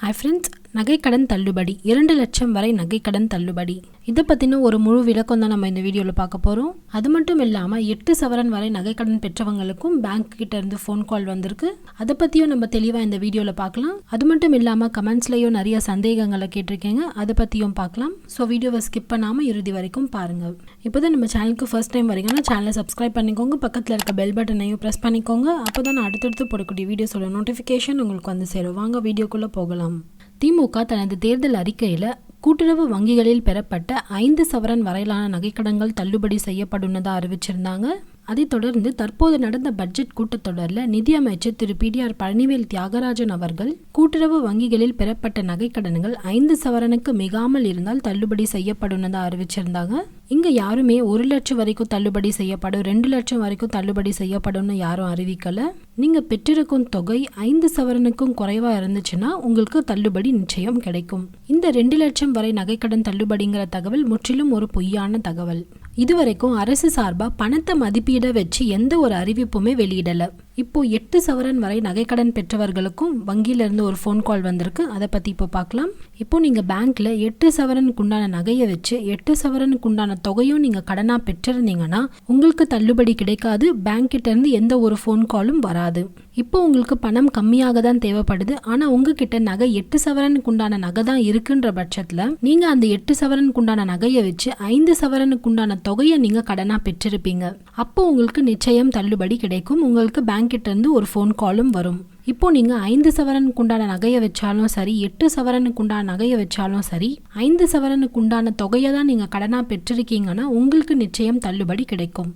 Hi, friends. நகைக்கடன் தள்ளுபடி. இரண்டு லட்சம் வரை நகைக்கடன் தள்ளுபடி. இதை பற்றின ஒரு முழு விளக்கம் தான் நம்ம இந்த வீடியோவில் பார்க்க போகிறோம் அது மட்டும் இல்லாமல் எட்டு சவரன் வரை நகைக்கடன் பெற்றவங்களுக்கும் பேங்க் கிட்ட இருந்து ஃபோன் கால் வந்திருக்கு. அதை பற்றியும் நம்ம தெளிவாக இந்த வீடியோவில் பார்க்கலாம். அது மட்டும் இல்லாமல் கமெண்ட்ஸ்லேயும் நிறைய சந்தேகங்களை கேட்டிருக்கீங்க. அதை பற்றியும் பார்க்கலாம். ஸோ வீடியோவை ஸ்கிப் பண்ணாமல் இறுதி வரைக்கும் பாருங்கள் இப்போ தான் நம்ம சேனலுக்கு ஃபர்ஸ்ட் டைம் வரீங்கன்னா சேனலை சப்ஸ்கிரைப் பண்ணிக்கோங்க. பக்கத்தில் இருக்க பெல் பட்டனையும் ப்ரெஸ் பண்ணிக்கோங்க. அப்போ தான் நான் அடுத்தடுத்து போடக்கூடிய வீடியோஸோட நோட்டிஃபிகேஷன் உங்களுக்கு வந்து சேரும். வாங்க வீடியோக்குள்ளே போகலாம். திமுக தனது தேர்தல் அறிக்கையில் கூட்டுறவு வங்கிகளில் பெறப்பட்ட ஐந்து சவரன் வரையிலான நகைக்கடன்கள் தள்ளுபடி செய்யப்படுன்னதாக அறிவிச்சிருந்தாங்க. அதைத் தொடர்ந்து தற்போது நடந்த பட்ஜெட் கூட்டத்தொடரில் நிதியமைச்சர் திரு பிடிஆர் பழனிவேல் தியாகராஜன் அவர்கள் கூட்டுறவு வங்கிகளில் பெறப்பட்ட நகைக்கடன்கள் ஐந்து சவரனுக்கு மிகாமல் இருந்தால் தள்ளுபடி செய்யப்படும்னதா அறிவிச்சிருந்தாங்க. இங்கே யாருமே ஒரு லட்சம் வரைக்கும் தள்ளுபடி செய்யப்படும் ரெண்டு லட்சம் வரைக்கும் தள்ளுபடி செய்யப்படும்னு யாரும் அறிவிக்கலை. நீங்கள் பெற்றிருக்கும் தொகை ஐந்து சவரனுக்கும் குறைவாக இருந்துச்சுன்னா உங்களுக்கு தள்ளுபடி நிச்சயம் கிடைக்கும். இந்த ரெண்டு லட்சம் வரை நகைக்கடன் தள்ளுபடிங்கிற தகவல் முற்றிலும் ஒரு பொய்யான தகவல். இதுவரைக்கும் அரசு சார்பாக பணத்தை மதிப்பீட வச்சு எந்த ஒரு அறிவிப்புமே வெளியிடல. இப்போ எட்டு சவரன் வரை நகைக்கடன் பெற்றவர்களுக்கும் வங்கியில இருந்து ஒரு ஃபோன் கால் வந்திருக்கு. அதை பற்றி இப்போ பார்க்கலாம். இப்போ நீங்கள் பேங்க்ல எட்டு சவரனுக்கு உண்டான நகையை வச்சு எட்டு சவரனுக்கு உண்டான தொகையும் நீங்கள் கடனாக பெற்றிருந்தீங்கன்னா உங்களுக்கு தள்ளுபடி கிடைக்காது. பேங்க் இருந்து எந்த ஒரு ஃபோன் காலும் வராது. இப்போ உங்களுக்கு பணம் கம்மியாக தான் தேவைப்படுது. ஆனால் உங்ககிட்ட நகை எட்டு சவரனுக்கு உண்டான நகை தான் இருக்குன்ற பட்சத்தில் நீங்கள் அந்த எட்டு சவரனுக்கு உண்டான நகையை வச்சு ஐந்து சவரனுக்கு உண்டான தொகையை நீங்கள் கடனாக பெற்றிருப்பீங்க. அப்போ உங்களுக்கு நிச்சயம் தள்ளுபடி கிடைக்கும். உங்களுக்கு பேங்க் கிட்ட இருந்து ஒரு ஃபோன் காலும் வரும். இப்போ நீங்கள் ஐந்து சவரனுக்கு உண்டான நகையை வச்சாலும் சரி எட்டு சவரனுக்கு உண்டான நகையை வச்சாலும் சரி ஐந்து சவரனுக்கு உண்டான தொகையை தான் நீங்கள் கடனாக பெற்றிருக்கீங்கன்னா உங்களுக்கு நிச்சயம் தள்ளுபடி கிடைக்கும்.